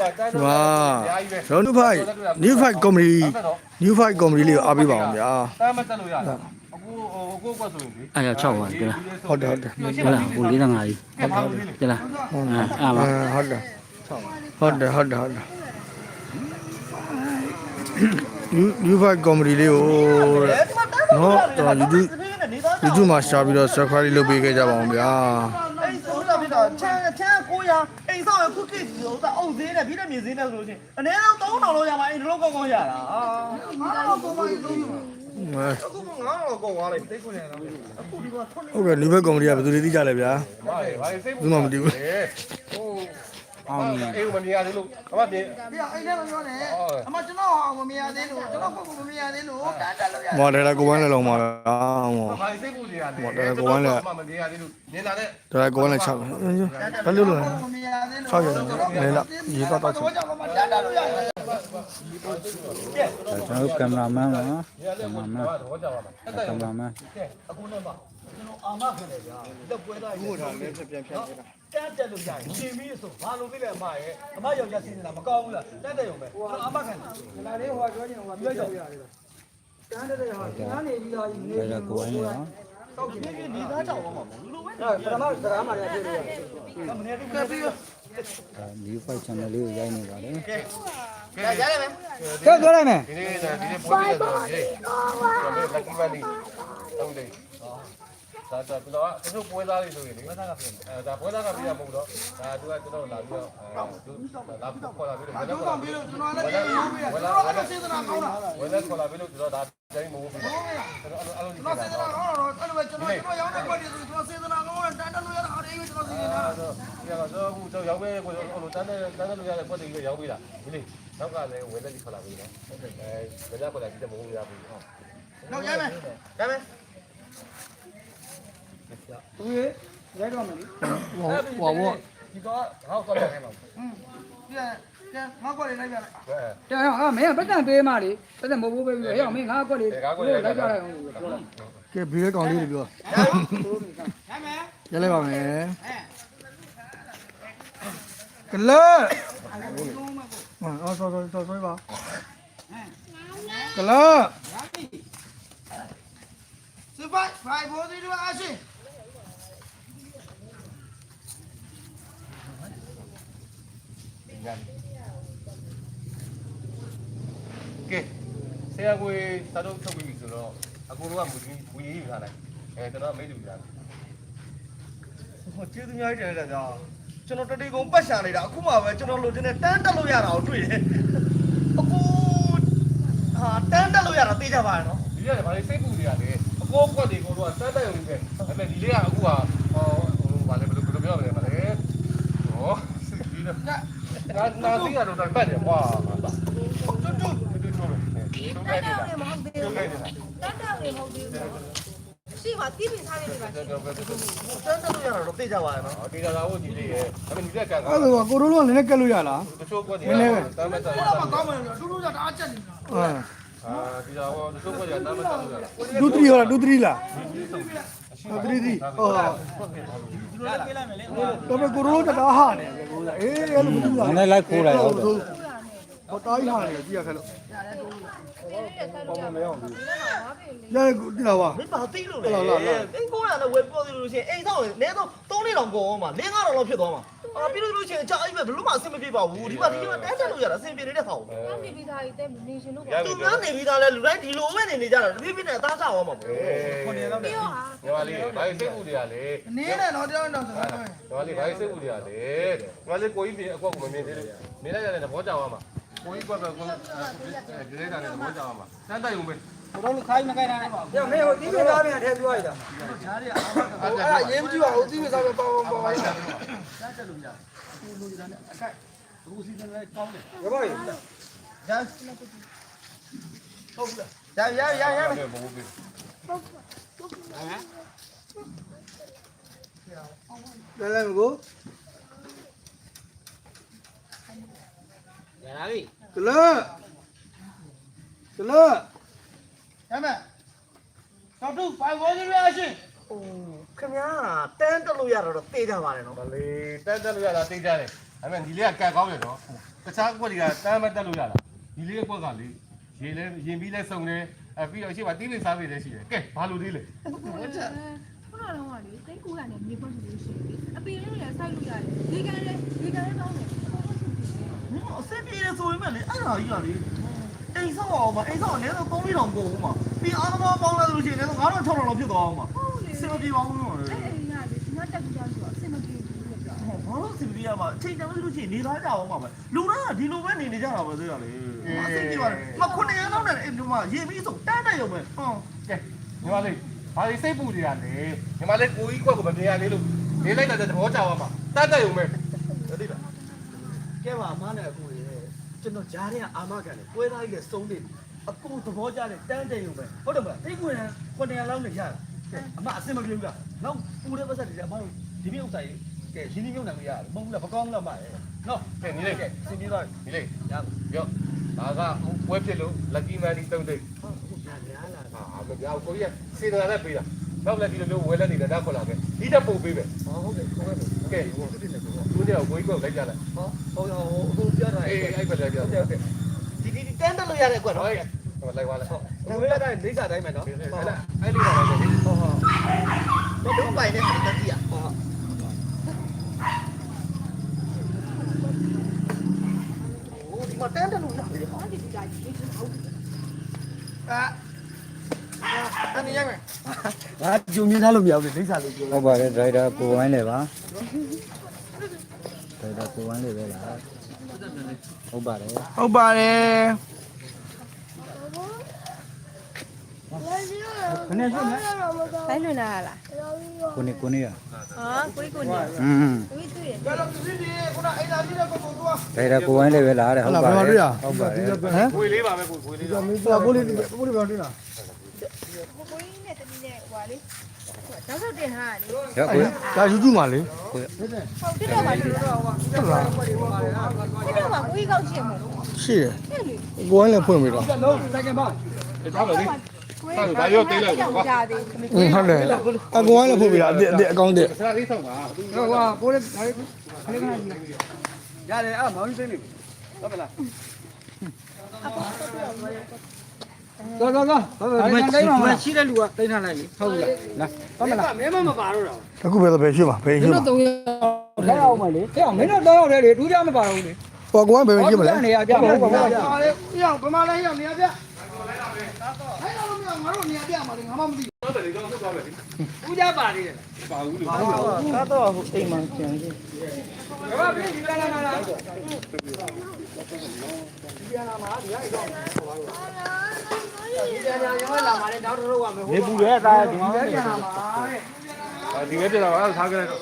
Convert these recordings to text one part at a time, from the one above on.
ဒီမှာကျွန်တော် new fight new fight comedy new fight comedy လေးကိုအားပေးပါအောင်ဗျာတမ်းမတက်လို့ရတာအခုဟိုကိုကွက်ဆိုရင်လေအဲ့ဒါ6ပါကြလားဟုတ်တယ်ဟုတ်တယ်ဟုတ်လားဟို45ကြီးဟုတ်ပါဘူးလေကြလားအဲ့ပါအဲဟုတ်တယ်ဟုတ်တယ်ဟုတ်တယ်ဟုတ်တယ် new new fight comedy လေးကိုတဲ့နော်ကျွန်တော် YouTube YouTube မှာရှာပြီးတော့ subscribe လုပ်ပေးခဲ့ကြပါအောင်ဗျာအဲ့ဆိုတော့ဖြစ်တော့ချမ်းချမ်း 900အိမ်ဆောင်ရခုကိဟိုဒါအုပ်သေးနဲ့ပြီးတဲ့မြေသေးနဲ့ဆိုလို့ချင်းအနည်းဆုံး3000လောက်ရပါအိမ်လုံးကောင်းကောင်းရတာအာ9000ကောင်းပါလို့အခု9000ကောင်းသွားလိုက်တိတ်ခွနေတော့အခုဒီမှာထွန်းနေဟုတ်ကဲ့ new fight comedy ကဘယ်သူတွေသိကြလဲဗျာဘာလဲဘာလဲစိတ်ဘူးမှမသိဘူးဟို အောင်မြင်အေးမမြင်ရသေးလို့အမမြင်ပြအိမ်ထဲမှာပြောနေအမကျွန်တော်အောင်မမြင်ရသေးလို့ကျွန်တော်ကိုမမြင်ရသေးလို့တန်းတက်လို့ရဟောတယ်ကိုဝမ်းလည်းလောင်ပါဗျာဟောဘာစိတ်ပူနေရလဲဟောတယ်ကိုဝမ်းလည်းအမမမြင်ရသေးလို့မြင်တာနဲ့ဒါကိုဝမ်းလည်းချဘယ်လိုလဲမမြင်ရသေးလို့ဆောက်ရတယ်လေလာရေတော့တော့ချတော့ကြောင့်မတန်းတက်လို့ရတယ်ကျွန်တော်ကင်မရာမန်ပါကင်မရာမန်တော့ကြောက်ပါမယ်ကင်မရာမန်အခုနဲ့ပါကျွန်တော်အာမခံတယ်ဗျာလက်ပွဲသားကြီးထားတယ်ပြန်ပြန်ပြန်တ န်းတက်လို့ရတယ်ရှင်ပြီးဆိုဘာလို့သိလဲအမရဲ့အမယောက်ျားစီးနေတာမကောင်းဘူးလားတန်းတက်ရုံပဲကျွန်တော်အာမခံတယ်လာလေးဟိုပြောချင်ဟိုပြောကြရတယ်တန်းတဲ့ဟာနားနေပြီးတော့နေဒါကကိုဝိုင်းနေနော်တောက်ကြည့်နေနေသားကြောက်တော့မှာဘူးလို့ပဲပထမစကားမှလည်းပြောလို့ရတယ်မနေ့ကပြီးတော့ဒါ new fight channel လေးကိုရိုက်နေပါတယ်ကဲရတယ်မယ်ကဲပြောလိုက်မယ်ဒီနေ့ဒီနေ့ပေါ်ပြီးတော့ဒီနေ့လက်ကီမန်ဒီဟုတ်တယ် ဒါတော့ကျွန်တော်ကသူတို့ပွဲသားလေးဆိုရင်လေပွဲသားကပြင်အဲဒါပွဲသားကပြင်ရမဟုတ်တော့ဒါသူကကျွန်တော်လာပြီးတော့အဲသူလာပြီးခေါ်လာပြီးတော့ဘယ်လိုခေါ်ပြီးတော့ကျွန်တော်လည်းရေးပေးရကျွန်တော်လည်းစေတနာကောင်းတာဘယ်လိုခေါ်လာပြီးတော့ကျွန်တော်ဒါတိုင်းမဟုတ်ဘူးကျွန်တော်အဲ့လိုအဲ့လိုဒီကစေတနာကောင်းတော့အဲ့လိုပဲကျွန်တော်ကျွန်တော်ရောင်းတဲ့ကွက်တွေဆိုကျွန်တော်စေတနာကောင်းတန်းတက်လို့ရတာအားလေးကျွန်တော်စီနေတာတော့ဒီကတော့အခုကျွန်တော်ရောက်ပဲကိုဟိုတန်းတဲ့တန်းတဲ့လူရတဲ့ကွက်တွေရောက်ပြီလားဒီလေနောက်ကလည်းဝယ်လက်ကြီးခေါ်လာပြီနော်အဲဘယ်ကြခေါ်လာပြီးတော့မဟုတ်ရဘူးဟုတ်နောက်ရမယ်ရမယ် သူရေရိုက်တော့မယ်လေဟောဟောဘောဒီတော့ဟောက်တော့တယ်မှာပြန်ပြန်ငါကွက်တွေလိုက်ပြလိုက်ဟဲ့တဲ့ဟာမင်းကပတ်တန်ပေးမှလေပတ်တန်မဟုတ်ဘူးပဲပြီးတော့ဟဲ့မင်းငါကွက်လေးလိုက်ကြလိုက်အောင်ပြောလိုက်ကဲဘေးကောင်လေးတွေပြောရမယ်ရလိုက်ပါမယ်အဲကလက်အော်ဆောဆောဆောဆောပါကလက်စပိုက်ဖိုင်ဖိုးစီတို့အားရှင် ကဲဆရာကိုသာတော့ထုတ်ပြီးဆိုတော့အကူတော့မူကြီးဝီရေးယူထားလိုက်အဲကျွန်တော်မိတ်တူထားဟိုကျေးဇူးများကြီးတင်တယ်ကြာကျွန်တော်တတိကုံပတ်ရှာနေတာအခုမှပဲကျွန်တော်လိုချင်တဲ့တန်းတက်လို့ရတာကိုတွေ့တယ်အခုဟာတန်းတက်လို့ရတာသိကြပါရဲ့နော်ဒီရတယ်ဗာလေစိတ်ပူနေရတယ်အကောကွက်တွေကိုတော့တတ်တဲ့ရုံပဲဒါပေမဲ့ဒီလေးကအခုကဟောဟိုဗာလေဘယ်လိုဘယ်လိုပြောရမလဲဗာလေဟောဒီတော့ နာနာစီကတော့တတ်တယ်ကွာတူတူတူတူတူတူပဲနေတာမဟုတ်သေးတူဘူးပဲနေတာတတ်တာလည်းမဟုတ်သေးဘူးရှိပါတိပင်ထားနေပါတော်တော်ပဲတူတူတန်းတက်လို့ရတာတော့သိကြပါရဲ့နော်ဟောဒီလာကိုဒီလေးရဲ့ဒါပေမဲ့ဒီလက်ကအဲ့ဒါကိုရိုးလုံးကလည်းကက်လို့ရလားတချို့ကွက်တွေကတမ်းမဲ့တမ်းဘုရားမကောင်းမယ်တူတူကတအားချက်နေတာအာအာဒီလာကိုတချို့ကွက်ကတမ်းမဲ့တမ်းလို့ရတာဒူ3ဟောလားဒူ3လား ဒူ3ဟောတော့ဘယ်ကိုရိုးတတားဟာနေကိုလာအေးအဲ့လိုမတူလားနည်းနည်းလိုက်ခိုးလိုက်ဟုတ်တယ်ဟောတားဟာနေကြည့်ရခဲ့လို့ရဒီလားဝါမင်းပါသိလို့လေတင်း900နဲ့ဝယ်ပြောသေးလို့ရှိရင်အိမ်ဆောင်နေတော့3လေးတောင်ကုန်အောင်ပါ4 5လောက်ဖြစ်သွားမှာ အာပြီးလို့ရှိရင်ကြာအိမ်ပဲဘယ်လို့မှအဆင်မပြေပါဘူးဒီမှာဒီမှာတန်းတက်လို့ရတာအဆင်ပြေနေတဲ့ဆောင်တောင်းနေပြီးသားကြီးတဲ့နေရှင်တို့ကသူများနေပြီးသားလဲလူတိုင်းဒီလိုပဲနေနေကြတာတပြည့်ပြည့်နဲ့အသားစားအောင်မှာပေါ့ခုနေတော့ပြောဟာညီမလေးဘာစိတ်ပူတွေကလေနေနဲ့တော့တောင်းတော့ဆိုတော့ညီမလေးဘာစိတ်ပူတွေကလေညီမလေးကိုကြီးပြင်အကွက်ကိုမမြင်သေးလို့မြင်လိုက်ရတယ်သဘောကျသွားမှာကိုကြီးကွက်ပဲကိုဒီလေးတာနဲ့သဘောကျသွားမှာစမ်းတိုက်ုံပဲ တို့လူခိုင်းမခိုင်းနိုင်ပါဘူးမင်းဟိုတီးပြသားပြန်ထည့်ပြောရတာအဲ့ဒါရေးမကြည့်ပါဘူးသိမစားပဲပေါ့ပေါ့ပေါ့ရပါပြီရရရရရ ဘယ်ဘိုးပြီလဲလဲကိုရလာပြီကလက်ကလက်ရမယ်တော့သူဖိုင်ဝေါ်ကြီးရရှင်အိုးခင်ဗျာတန်းတက်လို့ရတော့တေးကြပါလေနော် ဗလေတက်တက်လို့ရတာသိကြတယ်ဒါပေမဲ့ဒီလေးကကတ်ကောင်းတယ်နော်တခြားကွက်တွေကတမ်းမတက်လို့ရလားဒီလေးကွက်ကလေရေလဲရင်ပြီးလဲစုံတယ်အပြီးတော့အရှိမတီးလေးစားပေးလဲရှိတယ်ကဲဘာလို့သေးလဲခုနကတော့ကလေတိတ်ကူကနေမြေဖွက်လို့ရှိတယ်အပင်လေးလည်းစိုက်လို့ရတယ်ဒီကလည်းဒီကလည်းကောင်းတယ်အဆင်ပြေတယ်ဆိုရင်လည်းအဲ့ဒါကြီးကလေ အိမ်ဆောက်အောင်မအိမ်ဆောက်အနည်းဆုံး3လတောင်ပို့ဦးမှာပြီးအားသမားပေါင်းလိုက်လို့ရှိရင်လည်း9000 6000လောက်ဖြစ်သွားအောင်မှာဟုတ်လေစင်မပြေပါဘူးနော်အဲ့ဒီကလေဒီမှာတက်ကြဆိုတော့အဆင်မပြေဘူးလို့ပြောဟောဘာလို့စင်ပြေရမှာအချိန်တန်လို့ရှိရင်နေသားကြအောင်မှာပဲလူတွေကဒီလိုပဲနေနေကြတာပဲသိရလေအဆင်ပြေပါတယ်မခုနှစ်ရလောက်နဲ့အိမ်မှာရေပြီးဆိုတန်းတက်ရုံပဲဟောကဲညီမလေးဘာလေးစိတ်ပူနေရလဲညီမလေးကိုကြီးကွက်ကိုမမြင်ရသေးလို့နေလိုက်တဲ့သဘောကျသွားမှာတတ်တက်ရုံပဲသိလားကဲပါအမနဲ့အကူရေ ကျွန်တော်ဂျားတဲ့အာမခံတယ်ပွဲသားကြီးရဲ့စုံးတယ်အကူသဘောကျတဲ့တန်းတက်ရုံပဲဟုတ်တယ်မလားတိတ်ခွေနဲ့ခုနှစ်ရလောက်နဲ့ရတာအမအဆင်မပြေဘူးလားနောက်ပူတဲ့ပတ်သက်တွေအမတို့ဒီမြေဥစ္စာကြီးကဲရင်းနှီးမြုပ်နှံလို့ရတယ်မဟုတ်ဘူးလားမကောင်းဘူးလားမရဲ့နော်ကဲညီလေးကဲစင်ပြေသွားပြီညီလေးရပါရောဒါကပွဲဖြစ်လို့ lucky man ဒီတုံးသိဟုတ်ညာညာလာဟာမပြောကိုကြီးစေတနာနဲ့ပေးတာနောက်လည်းဒီလိုမျိုးဝဲလက်နေတာတော့ခေါ်လာခဲ့ဒီတက်ပို့ပေးပဲဟောဟုတ်တယ်ဟုတ်ကဲ့ကဲဟုတ်တယ်လည်းဟုတ်သူတို့ကဝေးကွက်လိုက်ကြလိုက်ဟောဟုတ်ဟိုဟိုပြောတာအေးအဲ့ဘက်လည်းပြောဟုတ်တယ် ဟုတ်တယ်ဒီဒီတန်းတက်လို့ရတဲ့ကွက်ဟောနော်ဟိုလိုက်သွားလိုက်ဟောဒီဝဲတိုင်းလိမ့်စာတိုင်းမယ်နော်အဲ့ဟုတ်ဒါဟုတ်အဲ့ဒီပါပဲဟုတ်တော့တော့ပိုင်တဲ့တက်ကြီးอ่ะဟုတ်ဟိုဒီမှာတန်းတ က်လို့ရတယ်ဟောဒီဒီကကြီးဟုတ်အာအဲ့ဒီရမယ်ငါဂျုံမြင်ထားလို့မရဘူးလိမ့်စာလို့ပြောဟုတ်ပါတယ်ဒရိုက်တာကိုဝိုင်းလေပါဒရိုက်တာကိုဝိုင်းလေပဲလားဟုတ်ပါတယ်ဟုတ်ပါတယ်ခဏရှိနေတိုင်းလွန်လာလားကိုနေကိုနေရဟာကိုကြီးကိုနေอืมကိုကြီးတွေ့ရဘယ်လိုသူစီးခုနအိမ်လာကြီးတဲ့ကိုကိုသွားဒရိုက်တာကိုဝိုင်းလေပဲလားတဲ့ဟုတ်ပါတယ်ဟုတ်ပါတယ်ဝေးလေးပါပဲကိုဝေးလေးတော့မင်းသွားပိုးလေးပိုးလေးပါတွေ့လား ကိုကိုကြီးနဲ့တမီးနဲ့ဟွာလေ တော့ဆောက်တင်ဟာလေရောက်ကိုဒါယူတူမှာလေဟုတ်တယ်တော့ပါတွေ့တော့ပါဟုတ်လားဒီတော့ပါကိုကြီးကောက်ချင်မို့ရှိတယ်ဟဲ့လေကိုယ်ကလည်းဖွင့်ပြီးတော့လုံးတိုက်ကပါထားပါလေကိုကြီးဒါရောတိတ်လိုက်တော့ကြာသေးอืมဟုတ်တယ်အကိုယ်ကလည်းဖွင့်ပြီးတော့အစ်အကောင့်တဲ့ဆရာလေးဆောင်ပါဟိုဟာကိုလေးဒါလေးခလေးခဏကြီးရတယ်အဲ့မောင်ကြီးသိနေပြီဟုတ်မလားတော့ တော့တော့ဒီမှာတိုင်းမှာရှိတဲ့လူကတိုင်းထားလိုက်လေဟုတ်ပြီလားဟုတ်မလားမင်းမမပါတော့တာအခုပဲတော့ပဲရှိမှာပဲရှိမင်းမှာတို့3ရောက်ထဲအောင်မလေးဟဲ့မင်းတို့3ရောက်တယ်လေဒူးကြမပါတော့ဘူးလေဟောကိုယ်ကဘယ်ပဲရှိမလဲနေရကြပါဘူးကွာပါလေပြအောင်ဗမာလဲရောက်နေရပြဟဲ့ တော့ငါတို့နေရပြမှာလေငါမှမသိတော့တယ်ကြောင်းသွားမယ်ဦးကြပါလေပါဘူးလို့ဘူးကားတော့ဟိုအိမ်မှာကျန်သေးဘာဖြစ်ဒီလာလာလာနေပူရဲသားဒီမှာပဲကျန်တာပါဒီပဲပြတာပါထားခဲ့လိုက်တော့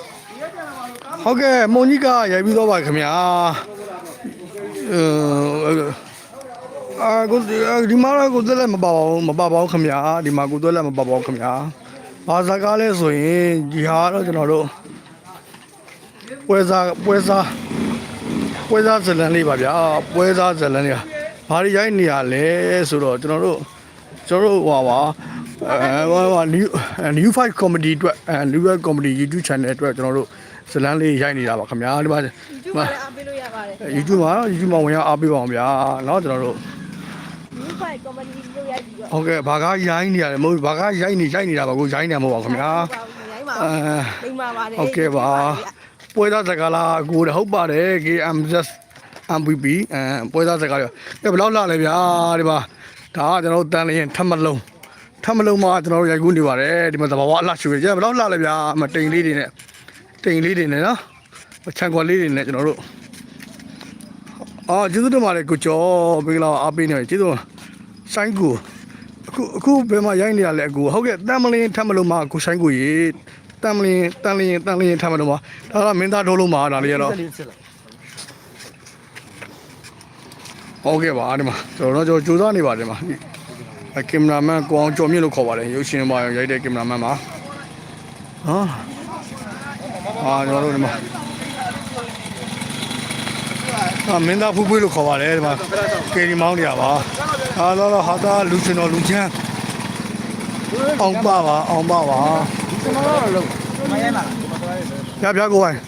ဟုတ်ကဲ့မုံကြီးကရိုက်ပြီးတော့ပါခင်ဗျာအာ ကိုဒီမှာကိုသက်လက်မပါပါဘူးမပါပါဘူးခင်ဗျာဒီမှာကိုသက်လက်မပါပါဘူးခင်ဗျာဘာစကားလဲဆိုရင်ဒီဟာတော့ကျွန်တော်တို့ပွဲစားပွဲစားပွဲစားဇလန်လေးပါဗျာပွဲစားဇလန်လေးပါဘာတွေရိုက်နေရလဲဆိုတော့ကျွန်တော်တို့ကျွန်တော်တို့ဟွာပါအဲဟွာဟွာ new new fight comedy အတွက်အဲ new fight comedy YouTube channel အတွက်ကျွန်တော်တို့ဇလန်လေးရိုက်နေတာပါခင်ဗျာဒီမှာ ကျူပါလေအားပေးလို့ရပါတယ် YouTube မှာ YouTube မှာဝင်ရောက်အားပေးပါအောင်ဗျာเนาะကျွန်တော်တို့ ခွဲကော်မတီလုပ်ရိုက်ပြီးတော့ဟုတ်ကဲ့ဘာကားရိုင်းနေရတယ်မဟုတ်ဘာကားရိုက်နေရိုက်နေတာပါကိုရိုင်းနေမှာပါခင်ဗျာရိုင်းပါဘူးလိမ့်ပါပါတယ်ဟုတ်ကဲ့ပါပွဲသားစကားလားကိုတဟုတ်ပါတယ် KMS MVP အဲပွဲသားစကားရောကဘလောက်လာလဲဗျာဒီမှာဒါကကျွန်တော်တို့တန်လျင်ထပ်မလုံးထပ်မလုံးမှာကျွန်တော်တို့ရိုက်ကူးနေပါတယ်ဒီမှာသဘာဝအလှရှူရကြဘလောက်လာလဲဗျာအမတိန်လေးတွေနဲ့တိန်လေးတွေနဲ့နော်ခြံခွက်လေးတွေနဲ့ကျွန်တော်တို့အော်ကျေးဇူးတင်ပါတယ်ကိုကျော်မင်္ဂလာအားပေးနေကျေးဇူး ဆိုင်ကူအခုအခုဘယ်မှာရိုက်နေရလဲအကူဟုတ်ကဲ့တန်မလင်းထပ်မလုံးမှာအခုဆိုင်ကူရေတန်မလင်းတန်လင်းတန်လင်းထပ်မလုံးမှာဒါကမင်းသားထိုးလုံးမှာဒါလေးရတော့လေးစစ်လိုက်ဟုတ်ကဲ့ပါဒီမှာကျွန်တော်တို့ကြိုးစားနေပါတယ်ဒီမှာအဲကင်မရာမန်ကိုအောင်ကျော်မြင့်လို့ခေါ်ပါတယ်ရုပ်ရှင်မှာရိုက်တဲ့ကင်မရာမန်ပါဟာအာကျွန်တော်တို့ဒီမှာအာ မင်းသားဖူးဖွေးလို့ခေါ်ပါတယ်ဒီမှာကေဒီမောင်းနေရပါဟာတော့ဟာတာလူရှင်တော်လူချမ်းအောင်ပါပါအောင်ပါပါကျွန်တော်တော့လုံးမရဲလာပြပြကိုဝိုင်း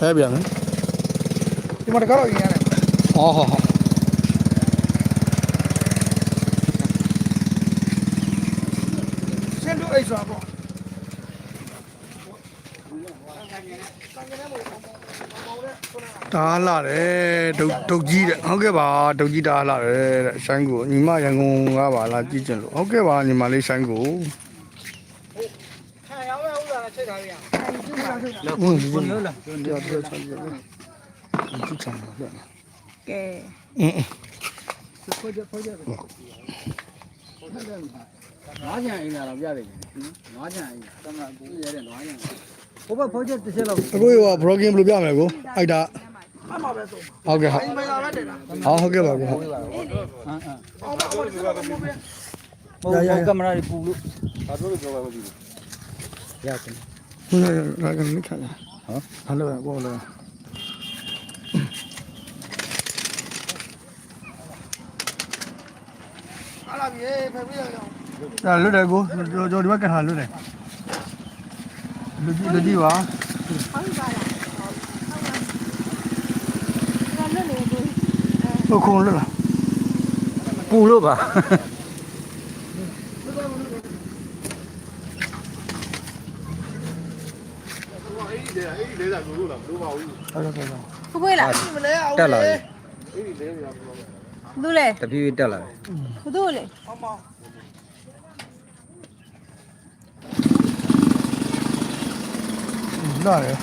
ဖဲပြန်မယ်ဒီမှာတကားတော့ရင်ရတယ်ဟောဟောဟောရှင်းလို့အိတ်ဆို တာပေါ့တားလာတယ်ဒုတ်ဒုတ်ကြီးတဲ့ဟုတ်ကဲ့ပါဒုတ်ကြီးတားလာတယ်တဲ့ဆိုင်ကိုညီမရန်ကုန်ကပါလာကြည့်ကျင်လို့ဟုတ်ကဲ့ပါညီမလေးဆိုင်ကိုခံရောင်းရဥစ္စာနဲ့ချိန်ထားရအောင်ဟုတ်ပြီလို့လားပြောပြောချင်တယ်ကြည့်ချင်တယ်ဗျာကဲအင်းဖွက်ကြဖွက်ကြနွားကြံအိမ်လာတော့ပြရတယ်နွားကြံအိမ်တမန်ကိုရတဲ့နွားကြံဘိုးဘဖွက်ကြတစ်ချက်လောက်အခုရော broken ဘယ်လိုပြမလဲကိုအိုက်တာ အမှပဲဆုံးဟုတ်ကဲ့ဟုတ်အိမ်မလာပဲတင်တာဟောဟုတ်ကဲ့ပါကိုဟုတ်အင်းအင်းအော်မဟုတ်ဘူးဟုတ်ကင်မရာပူလို့ဘာလို့ပြောမှမသိဘူးရတယ်ဟုတ်ရရကနိခါဟမ်ဟယ်လိုဘောလောအားလာပြီဖယ်ပြရအောင်ဒါလွတ်တယ်ကိုကျွန်တော်ဒီဘက်ကထားလွတ်တယ်လူကြီးလူကြီးပါဟုတ်ပါလားဟုတ်ပါဒါလွတ်နေကို ဟိုခုံလွတ်လားပူလို့ပါအဲ့ဒီအဲ့ဒီလေးစားလို့လားမလို့ပါဘူးဟုတ်တယ်ဟုတ်တယ်ကိုပွေးလားမလဲအောင်တက်လာပြီအဲ့ဒီလေးစားလို့သူလေတဖြည်းဖြည်းတက်လာပြီဘသူလေအမောင်လာတယ်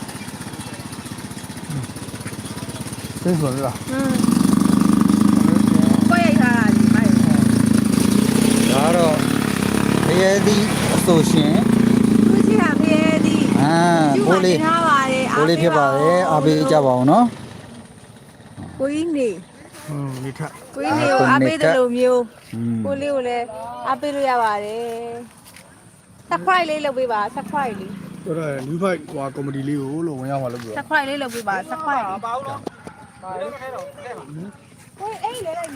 သိဆိုလားอืมကိုရိုက်ထားတာဒီမိုက် ဒါကတော့တရေ သည်အဆိုရှင်သူရှိတာဖရဲသည်အာဘိုးလေးထားပါတယ်ဘိုးလေးဖြစ်ပါတယ်အားပေးကြပါအောင်နော်ကိုကြီးနေဟွန်းဒီထက်ကိုကြီးနေကိုအားပေးတယ်လို့မျိုးอืมကိုလေးကိုလည်းအားပေးလို့ရပါတယ် subscribe လေးလုပ်ပေးပါ subscribe လေးဆိုတော့လူဖိုက်ဟွာကောမဒီလေးကိုလို့ဝင်ရမှာလို့ပြော subscribe လေးလုပ်ပေးပါ subscribe လေးပါဦးတော့ပါလေခဲတော့ခဲပါကိုအေးလေလိုက်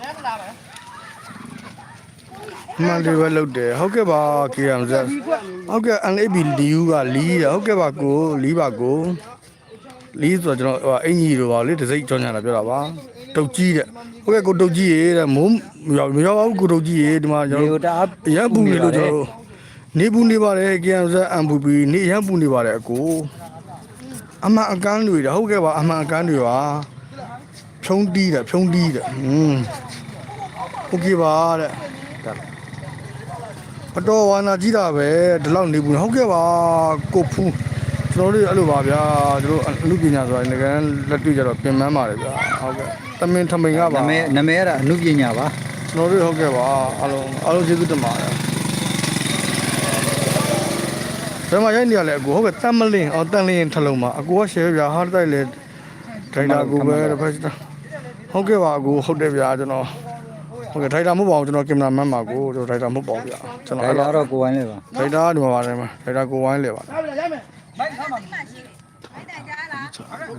အဲမလာပဲ မှန်တယ်ပဲလုပ်တယ်ဟုတ်ကဲ့ပါ KMZ ဟုတ်ကဲ့ NAB လီယူကလီးတယ်ဟုတ်ကဲ့ပါကိုလီးပါကိုလီးဆိုတော့ကျွန်တော်ဟိုအင်ကြီးတို့ပါလေတစိမ့်ကြောင်းညာတာပြောတာပါတုတ်ကြီးတဲ့ဟုတ်ကဲ့ကိုတုတ်ကြီးရေတဲ့မိုးမရောက်မရောက်ပါဘူးကိုတုတ်ကြီးရေဒီမှာကျွန် ဒီ တော် ကိုတအား အရန်ပူနေလို့ကျွန်တော်နေပူနေပါတယ် KMZ MVP နေအရန်ပူနေပါတယ်အကိုအမှန်အကန်းတွေတဲ့ဟုတ်ကဲ့ပါအမှန်အကန်းတွေပါဖြုံးတီးတယ်ဖြုံးတီးတယ်ဟွန်းโอเคပါတဲ့ အ တော်ဝါနာကြီးတာပဲဒီလောက်နေဘူးဟုတ်ကဲ့ပါကိုဖူးကျွန်တော်တို့အဲ့လိုပါဗျာတို့အလူပညာဆိုတာငကန်းလက်တွေ့ကြတော့ပြင်ပန်းပါတယ်ဗျာဟုတ်ကဲ့တမင်ထမိန်ကပါနာမည်နာမည်ကတော့အမှုပညာပါကျွန်တော်တို့ဟုတ်ကဲ့ပါအားလုံးအားလုံးကျေးဇူးတင်ပါတယ်ဘယ်မှာရိုက်နေရလဲအကိုဟုတ်ကဲ့တမ်မလင်းအော်တန်လင်းထလုံးမှာအကိုက share ဗျာဟာတိုက်လေဒိုင်တာကိုပဲတစ်ဖက်ဟုတ်ကဲ့ပါအကိုဟုတ်တယ်ဗျာကျွန်တော် ဟုတ်ကဲ့ဒိုင်တာမဟုတ်ပါဘူးကျွန်တော်ကင်မရာမန်ပါကိုကျွန်တော်ဒိုင်တာမဟုတ်ပါဘူးဗျာကျွန်တော်ဒါအဲ့ကြတော့တော့ကိုဝိုင်းလေးပါဒိုင်တာဒီမှာပါတယ်မှာဒိုင်တာကိုဝိုင်းလေပါရပြီရမယ်မိုက်ထားမှာ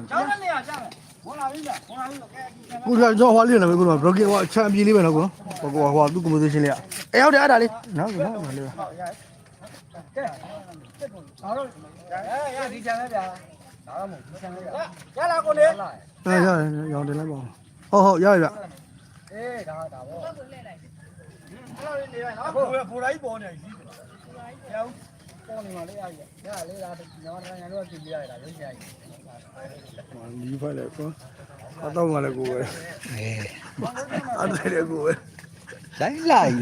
ကျောင်းနေရကျောင်းဝင်လာပြီလားဝင်လာပြီကဲကိုကကျွန်တော်ဟွာလေးနေပဲကိုတော့ broken ဟွာချန်ပီယံလေးပဲနော်ကိုကိုဟွာသူ့ composition လေးอ่ะအေးဟုတ်တယ်အဲ့ဒါလေးနော်နော်နော်လေးအားတော့ရရဒီချန်ပဲဗျာဒါတော့မဟုတ်ဒီချန်ပဲဗျာရလာကိုလေအဲရရောင်းတယ်လိုက်ပါဟုတ်ဟုတ်ရရဗျ အေးဒါဒါပေါ့အဲ့လိုနေလိုက်နေလိုက်နော်ဘိုးဘိုးလိုက်ပေါ်နေပြီရောပေါ်နေမှာလေအားရရလေဒါညီမတိုင်းရတော့ကြည့်ပြရတာရုပ်ရှာကြီးလီးဖိုက်လိုက်ကောအတော့မှလည်းကိုပဲအေးအဲ့ဒါလည်းကိုပဲလိုက်လိုက်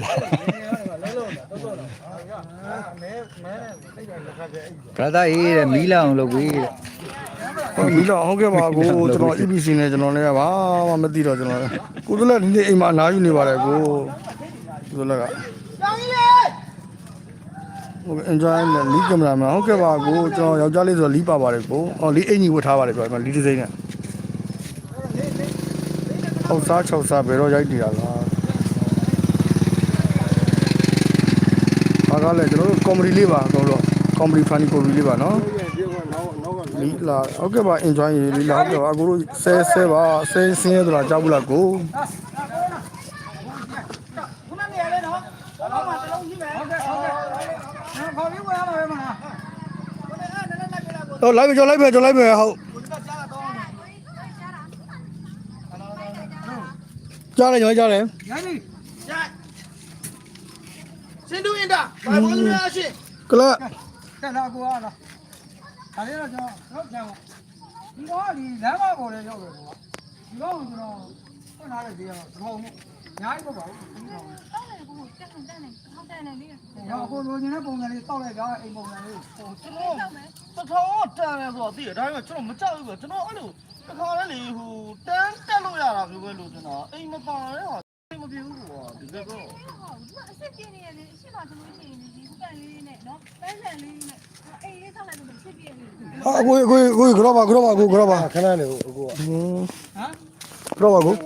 လုံးလုံးတော့တော့မဲမဲနဲ့သိတယ်လက်ခတ်တဲ့အဲ့ဘရသာအေးတဲ့မီးလောင်လုပ်ပြီးတဲ့ ဟုတ်ပြီတော့ဟုတ်ကဲ့ပါကိုကျွန်တော် EBC နဲ့ကျွန်တော်လည်းဘာမှမသိတော့ကျွန်တော်ကိုယ်လည်းဒီနေ့အိမ်မှာအနားယူနေပါတယ်ကိုကိုယ်လည်းကကြောင်ကြီးလေဟုတ်ကဲ့ enjoy နဲ့လီးကင်မရာမှာဟုတ်ကဲ့ပါကိုကျွန်တော်ယောက်ျားလေးဆိုလီးပါပါတယ်ကိုအော်လီးအင်ကြီးဝတ်ထားပါတယ်ပြောဒီလီးတစ်စိမ့်နဲ့ဟောက်စားချောက်စားဘယ်တော့ရိုက်နေတာလားဘာကလဲကျွန်တော်တို့ comedy လေးပါကျွန်တော်တို့ comedy funny comedy လေးပါနော် လီလာဟုတ်ကဲ့ပါ enjoy ရေလီလာဟုတ်ကဲ့ပါအခုတို့ဆဲဆဲပါဆဲဆင်းရသလားကြောက်ဘူးလားကိုတော့လိုက်ပြီကြော်လိုက်ပြီကြော်လိုက်ပြီဟုတ်ကြားတယ်ကြားတယ်ရိုင်းပြီရိုင်းစင်တူအင်တာဘာလို့လဲအရှင်ကလပ်တက်လာကွာလား ဒါလေးတော့ကျွန်တော်တော့ကျန်ပါဒီတော့ဒီလမ်းမပေါ်လေးရောက်တယ်ကွာဒီတော့ကျွန်တော်ဖွင့်ထားတဲ့ဈေးကတော့တော့အများကြီးပေါ့ပါဘူးတောက်တယ်ကိုတက်ခံတက်နေထောက်တက်နေလေတော့အခုလိုချင်တဲ့ပုံစံလေးတောက်လိုက်ကြအိမ်ပုံစံလေးဟိုကျွန်တော်တထောတန်လဲဆိုတော့သိရဒါပေမဲ့ကျွန်တော်မကြောက်ဘူးပဲကျွန်တော်အဲ့လိုတခါလဲလေဟိုတန်းတက်လို့ရတာမျိုးပဲလို့ကျွန်တော်အိမ်မပါလဲဟာအိ မ်မပြေဘူးကွာဒီကတော့ဟုတ်ဒီကအစ်စ်ပြင်းနေရတယ်အရှိမဆိုလို့ရှိရင်ဒီစပန်လေးနဲ့နော်ပန်းဆန်လေးနဲ့အိမ်လေးဆောက်လိုက်လို့အစ်စ်ပြင်းနေတယ်ဟာကိုကိုကိုကတော့ပါကတော့ပါကိုကတော့ပါခဏနေဟိုကိုကဟင်းဟမ်ကတော့ပါကို